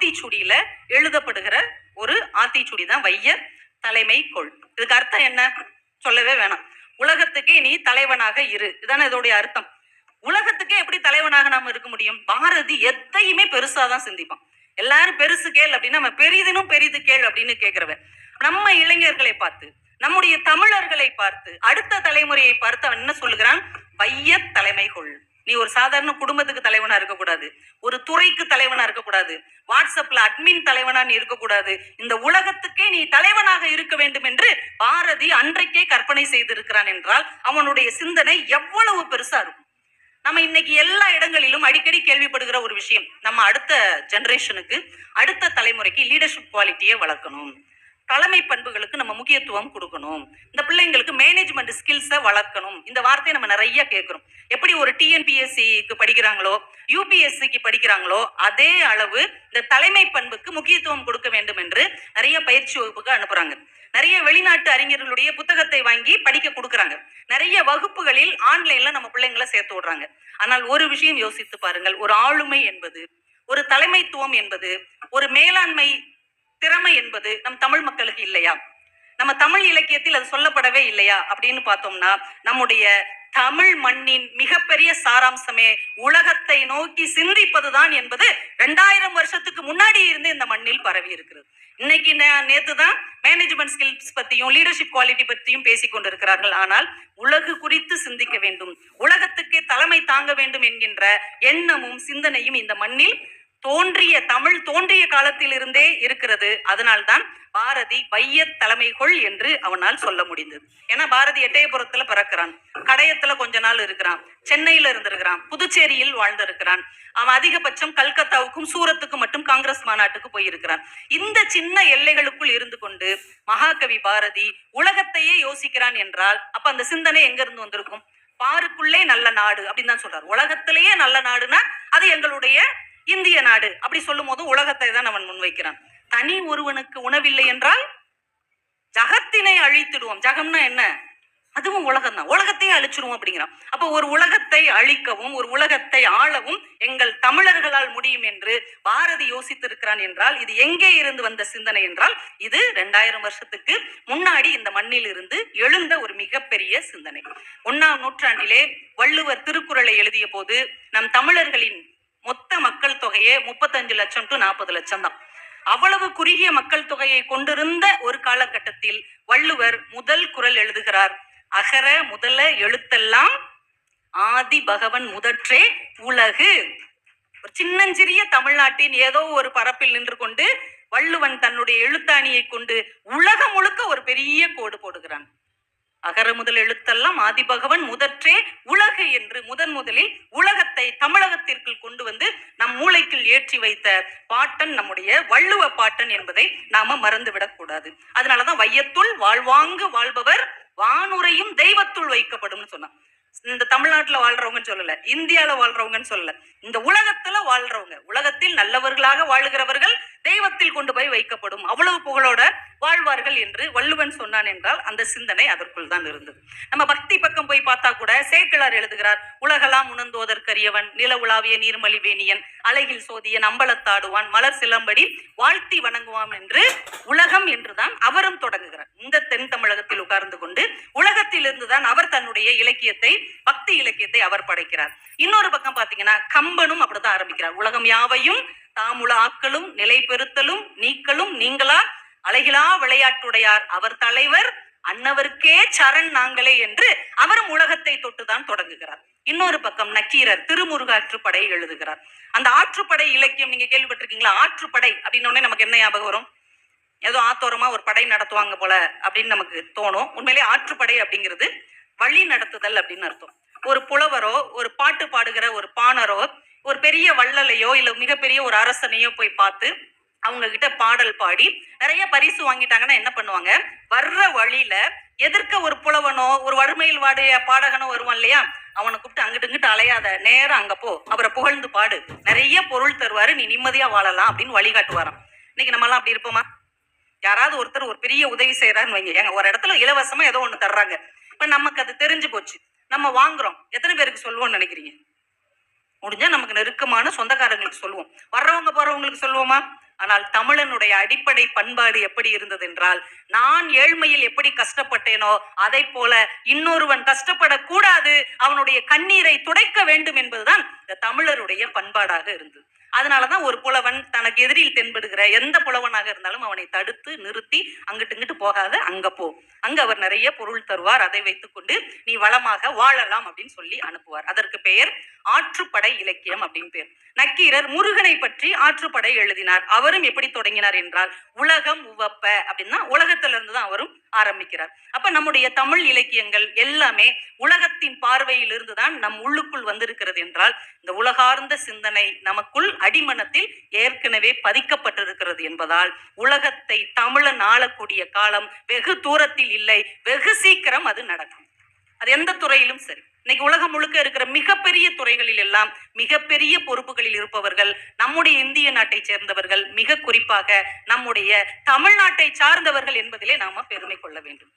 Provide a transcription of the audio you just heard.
ஆத்திச்சுடியில எழுதப்படுகிற ஒரு ஆத்திச்சுடி தான் வைய தலைமை கொள். இதுக்கு அர்த்தம் என்ன? சொல்லவே வேணாம். உலகத்துக்கே நீ தலைவனாக இரு. இதுதானே இதோடைய அர்த்தம். உலகத்துக்கே எப்படி தலைவனாக நாம இருக்க முடியும்? பாரதி எத்தையுமே பெருசாதான் சிந்திப்பான். எல்லாரும் பெருசு கேள் அப்படின்னா நம்ம பெரிதினும் பெரிது கேள் அப்படின்னு கேட்கிறவன் நம்ம இளைஞர்களை பார்த்து நம்முடைய தமிழர்களை பார்த்து அடுத்த தலைமுறையை பார்த்து அவன் என்ன சொல்லுகிறான்? வைய தலைமை கொள். நீ ஒரு சாதாரண குடும்பத்துக்கு தலைவனா இருக்கக்கூடாது. ஒரு துறைக்கு தலைவனா இருக்கக்கூடாது. வாட்ஸ்அப்ல அட்மின் தலைவனா நீ இருக்கக்கூடாது. இந்த உலகத்துக்கே நீ தலைவனாக இருக்க வேண்டும் என்று பாரதி அன்றைக்கே கற்பனை செய்திருக்கிறான் என்றால் அவனுடைய சிந்தனை எவ்வளவு பெருசா இருக்கும். நம்ம இன்னைக்கு எல்லா இடங்களிலும் அடிக்கடி கேள்விப்படுகிற ஒரு விஷயம். நம்ம அடுத்த ஜெனரேஷனுக்கு அடுத்த தலைமுறைக்கு லீடர்ஷிப் குவாலிட்டியை வளர்க்கணும். தலைமை பண்புகளுக்கு நம்ம முக்கியத்துவம் கொடுக்கணும். இந்த பிள்ளைங்களுக்கு மேனேஜ்மெண்ட் ஸ்கில்ஸை வளர்க்கணும். இந்த வார்த்தையை நம்ம நிறைய கேட்குறோம். எப்படி ஒரு டிஎன்பிஎஸ்சிக்கு படிக்கிறாங்களோ யூபிஎஸ்சிக்கு படிக்கிறாங்களோ அதே அளவு இந்த தலைமை பண்புக்கு முக்கியத்துவம் கொடுக்க வேண்டும் என்று நிறைய பயிற்சி வகுப்புக்கு அனுப்புறாங்க. நிறைய வெளிநாட்டு அறிஞர்களுடைய புத்தகத்தை வாங்கி படிக்க கொடுக்குறாங்க. நிறைய வகுப்புகளில் ஆன்லைன்ல நம்ம பிள்ளைங்களை சேர்த்து விடுறாங்க. ஆனால் ஒரு விஷயம் யோசித்து பாருங்கள். ஒரு ஆளுமை என்பது ஒரு தலைமைத்துவம் என்பது ஒரு மேலாண்மை திறமை என்பது நம் தமிழ் மக்களுக்கு இல்லையா? நம்ம தமிழ் இலக்கியத்தில் அது சொல்லப்படவே இல்லையா? அப்படின்னு பார்த்தோம்னா நம்முடைய தமிழ் மண்ணின் மிகப்பெரிய சாராம்சமே உலகத்தை நோக்கி சிந்திப்பதுதான் என்பது ரெண்டாயிரம் வருஷத்துக்கு முன்னாடி இருந்து இந்த மண்ணில் பரவி இருக்கிறது. இன்னைக்கு நேத்து தான் மேனேஜ்மெண்ட் ஸ்கில்ஸ் பத்தியும் லீடர்ஷிப் குவாலிட்டி பத்தியும் பேசிக் கொண்டிருக்கிறார்கள். ஆனால் உலகு குறித்து சிந்திக்க வேண்டும். உலகத்துக்கே தலைமை தாங்க வேண்டும் என்கின்ற எண்ணமும் சிந்தனையும் இந்த மண்ணில் தோன்றிய தமிழ் தோன்றிய காலத்திலிருந்தே இருக்கிறது. அதனால்தான் பாரதி வைய தலைமைகொள் என்று அவனால் சொல்ல முடிந்தது. ஏன்னா பாரதி எட்டயபுரத்துல பிறக்கிறான். கடையத்துல கொஞ்ச நாள் இருக்கிறான். சென்னையில இருந்திருக்கிறான். புதுச்சேரியில் வாழ்ந்திருக்கிறான். அவன் அதிகபட்சம் கல்கத்தாவுக்கும் சூரத்துக்கும் மட்டும் காங்கிரஸ் மாநாட்டுக்கு போயிருக்கிறான். இந்த சின்ன எல்லைகளுக்குள் இருந்து கொண்டு மகாகவி பாரதி உலகத்தையே யோசிக்கிறான் என்றால் அப்ப அந்த சிந்தனை எங்க இருந்து வந்திருக்கும்? பாருக்குள்ளே நல்ல நாடு அப்படின்னு தான் சொல்றாரு. உலகத்திலேயே நல்ல நாடுனா அது எங்களுடைய இந்திய நாடு அப்படி சொல்லும் போது உலகத்தை தான் அவன் முன்வைக்கிறான். தனி ஒருவனுக்கு உணவில்லை என்றால் ஜகத்தினை அழித்திடுவோம். ஜகம்னா என்ன? அதுவும் உலகம் தான். உலகத்தையே அழிச்சிருவோம் அப்படிங்கிறான். அப்போ ஒரு உலகத்தை அழிக்கவும் ஒரு உலகத்தை ஆளவும் எங்கள் தமிழர்களால் முடியும் என்று பாரதி யோசித்திருக்கிறான் என்றால் இது எங்கே இருந்து வந்த சிந்தனை என்றால் இது ரெண்டாயிரம் வருஷத்துக்கு முன்னாடி இந்த மண்ணில் இருந்து எழுந்த ஒரு மிகப்பெரிய சிந்தனை. ஒன்னாம் நூற்றாண்டிலே வள்ளுவர் திருக்குறளை எழுதிய போது நம் தமிழர்களின் மொத்த மக்கள் தொகையே முப்பத்தஞ்சு லட்சம் டு நாற்பது லட்சம் தான். அவ்வளவு குறுகிய மக்கள் தொகையை கொண்டிருந்த ஒரு காலகட்டத்தில் வள்ளுவர் முதல் குரல் எழுதுகிறார் அகர முதல எழுத்தெல்லாம் ஆதி பகவன் முதற்றே உலகு. ஒரு சின்னஞ்சிறிய தமிழ்நாட்டின் ஏதோ ஒரு பரப்பில் நின்று கொண்டு வள்ளுவன் தன்னுடைய எழுத்தாணியை கொண்டு உலகம் முழுக்க ஒரு பெரிய கோடு போடுகிறான். அகர முதல் எழுத்தெல்லாம் ஆதிபகவன் முதற்றே உலகு என்று முதன் முதலில் உலகத்தை தமிழகத்திற்குள் கொண்டு வந்து நம் மூளைக்குள் ஏற்றி வைத்த பாட்டன் நம்முடைய வள்ளுவ பாட்டன் என்பதை நாம மறந்துவிடக் கூடாது. அதனாலதான் வையத்துள் வாழ்வாங்கு வாழ்பவர் வானுரையும் தெய்வத்துள் வைக்கப்படும்னு சொன்னான். இந்த தமிழ்நாட்டுல வாழ்றவங்கன்னு சொல்லல இந்தியால வாழ்றவங்கன்னு சொல்லல. இந்த உலகத்துல வாழ்றவங்க உலகத்தில் நல்லவர்களாக வாழுகிறவர்கள் தெய்வத்தில் கொண்டு போய் வைக்கப்படும் அவ்வளவு புகழோட வாழ்வார்கள் என்று வள்ளுவன் சொன்னான் என்றால் அந்த சிந்தனை அதற்குள் தான் இருந்தது. நம்ம பக்தி பக்கம் போய் பார்த்தா கூட சேக்கிழார் எழுதுகிறார் உலகலாம் உணர்ந்தோதற்கரியவன் நில உலாவிய நீர்மலிவேணியன் அழகில் சோதியன் அம்பலத்தாடுவான் மலர் சிலம்படி வாழ்த்தி வணங்குவான் என்று உலகம் என்றுதான் அவரும் தொடங்குகிறார். இந்த தென் தமிழகத்தில் உட்கார்ந்து கொண்டு உலகத்திலிருந்து தான் அவர் தன்னுடைய இலக்கியத்தை பக்தி இலக்கியத்தை அவர் படைக்கிறார். இன்னொரு பக்கம் பாத்தீங்கன்னா கம்பனும் அப்படிதான் ஆரம்பிக்கிறார். உலகம் யாவையும் தாமுல ஆக்களும் நிலை பெறுத்தலும் நீக்களும் நீங்களா? அழகிலா விளையாட்டுடையார் அவர் தலைவர் அன்னவருக்கே சரண் நாங்களே என்று அவரும் உலகத்தை தொட்டுதான் தொடங்குகிறார். இன்னொரு பக்கம் நக்கீரர் திருமுருகாற்றுப்படை எழுதுகிறார். அந்த ஆற்றுப்படை இலக்கியம் நீங்க கேள்விப்பட்டிருக்கீங்களா? ஆற்றுப்படை அப்படின்னு உடனே நமக்கு என்ன ஞாபகம் வரும்? ஏதோ ஆத்தோரமா ஒரு படை நடத்துவாங்க போல அப்படின்னு நமக்கு தோணும். உண்மையிலே ஆற்றுப்படை அப்படிங்கிறது வழி நடத்துதல் அப்படின்னு அர்த்தம். ஒரு புலவரோ ஒரு பாட்டு பாடுகிற ஒரு பாணரோ ஒரு பெரிய வள்ளலையோ இல்ல மிகப்பெரிய ஒரு அரசனையோ போய் பார்த்து அவங்க கிட்ட பாடல் பாடி நிறைய பரிசு வாங்கிட்டாங்கன்னா என்ன பண்ணுவாங்க? வர்ற வழியில எதிர்க்க ஒரு புலவனோ ஒரு வறுமையில் வாடைய பாடகனோ வருவான் இல்லையா? அவனை கூப்பிட்டு அங்கிட்டு இங்கிட்டு அலையாத நேரம் அங்க போ அவரை புகழ்ந்து பாடு. நிறைய பொருள் தருவாரு நீ நிம்மதியா வாழலாம் அப்படின்னு வழிகாட்டுவாராம். இன்னைக்கு நம்ம எல்லாம் அப்படி இருப்போமா? யாராவது ஒருத்தர் ஒரு பெரிய உதவி செய்யறாருன்னு வைங்க. ஏங்க ஒரு இடத்துல இலவசமா ஏதோ ஒண்ணு தர்றாங்க. இப்ப நமக்கு அது தெரிஞ்சு போச்சு. நம்ம வாங்குறோம். எத்தனை பேருக்கு சொல்லுவோம்னு நினைக்கிறீங்க? முடிஞ்சா நமக்கு நெருக்கமான சொந்தக்காரங்களுக்கு சொல்லுவோம். வர்றவங்க போறவங்களுக்கு சொல்லுவோமா? ஆனால் தமிழனுடைய அடிப்படை பண்பாடு எப்படி இருந்தது என்றால் நான் ஏழ்மையில் எப்படி கஷ்டப்பட்டேனோ அதை போல இன்னொருவன் கஷ்டப்படக்கூடாது அவனுடைய கண்ணீரை துடைக்க வேண்டும் என்பதுதான் இந்த தமிழருடைய பண்பாடாக இருந்தது. அதனாலதான் ஒரு புலவன் தனக்கு எதிரில் தென்படுகிற எந்த புலவனாக இருந்தாலும் அவனை தடுத்து நிறுத்தி அங்கிட்டு இங்கிட்டு போகாத அங்க போ. அங்க அவர் நிறைய பொருள் தருவார். அதை வைத்துக்கொண்டு நீ வளமாக வாழலாம் அப்படின்னு சொல்லி அனுப்புவார். அதற்கு பெயர் ஆற்றுப்படை இலக்கியம் அப்படின்னு பேர். நக்கீரர் முருகனை பற்றி ஆற்றுப்படை எழுதினார். அவரும் எப்படி தொடங்கினார் என்றால் உலகம் உவப்ப அப்படின்னா உலகத்துல இருந்து தான் அவரும் ஆரம்பிக்கிறார். அப்ப நம்முடைய தமிழ் இலக்கியங்கள் எல்லாமே உலகத்தின் பார்வையிலிருந்து தான் நம் உள்ளுக்குள் வந்திருக்கிறது என்றால் இந்த உலகார்ந்த சிந்தனை நமக்குள் அடிமனத்தில் ஏற்கனவே பதிக்கப்பட்டிருக்கிறது என்பதால் உலகத்தை தமிழன் ஆளக்கூடிய காலம் வெகு தூரத்தில் இல்லை வெகு சீக்கிரம் அது நடக்கும். அது எந்த துறையிலும் சரி. இன்னைக்கு உலகம் முழுக்க இருக்கிற மிகப்பெரிய துறைகளில் எல்லாம் மிகப்பெரிய பொறுப்புகளில் இருப்பவர்கள் நம்முடைய இந்திய நாட்டை சேர்ந்தவர்கள். மிக குறிப்பாக நம்முடைய தமிழ்நாட்டை சார்ந்தவர்கள் என்பதிலே நாம பெருமை கொள்ள வேண்டும்.